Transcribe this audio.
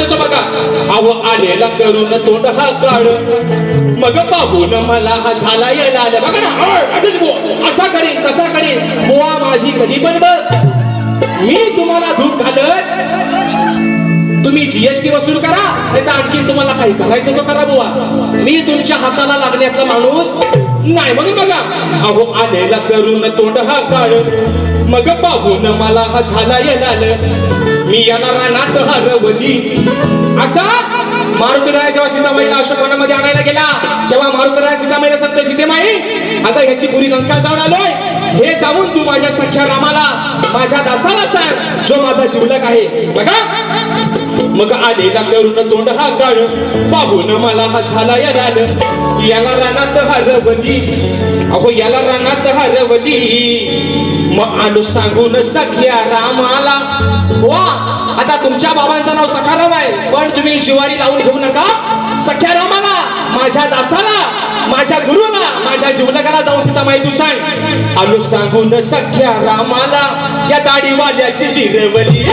देतो बघा अहो आलेला करून तोंड हा काढ मग पाहून मला हा झाला यायला आलं. बघा ना असा करीन तसा करीन. बुवा माझी कधी पण बघ मी तुम्हाला धूप घालत तुम्ही जीएसटी वसूल करा नाही तर आणखी तुम्हाला काही करायचं तो करा बुवा. मी तुमच्या हाताला लागण्यातला माणूस नाही म्हणून बघा अहो आलेला करून तोंड हा काळ. मग पाहून मला हा झाला आलं. मी याला रानात हरवली. असा? मारुतीराय जेव्हा सीतामाईला अशोकवनामध्ये आणायला गेला तेव्हा मारुतीराय सीतामाईला सांगतो सीतेमाई आता ह्याची पुरी लंका जाऊन आलोय. हे जाऊन तू माझ्या सख्या रामाला माझ्या दासाला सांग जो माझा शिवलक आहे. बघा. मग आलेला करून तोंड हा काढ पाहून मला हा झाला या रान याला रानात हरवली. अहो याला रानात हरवली. मग सांगून सख्या रामाला. वा आता तुमच्या बाबांचं नाव सखाराम आहे. पण तुम्ही शिवारी लावून घेऊ नका. सख्या रामाला माझ्या दासाला माझ्या गुरुला माझ्या जीवनकाला जाऊन सीता माहिती तू सांग. आलो सांगून सख्या रामाला या दाढीवाल्याची जिरवली.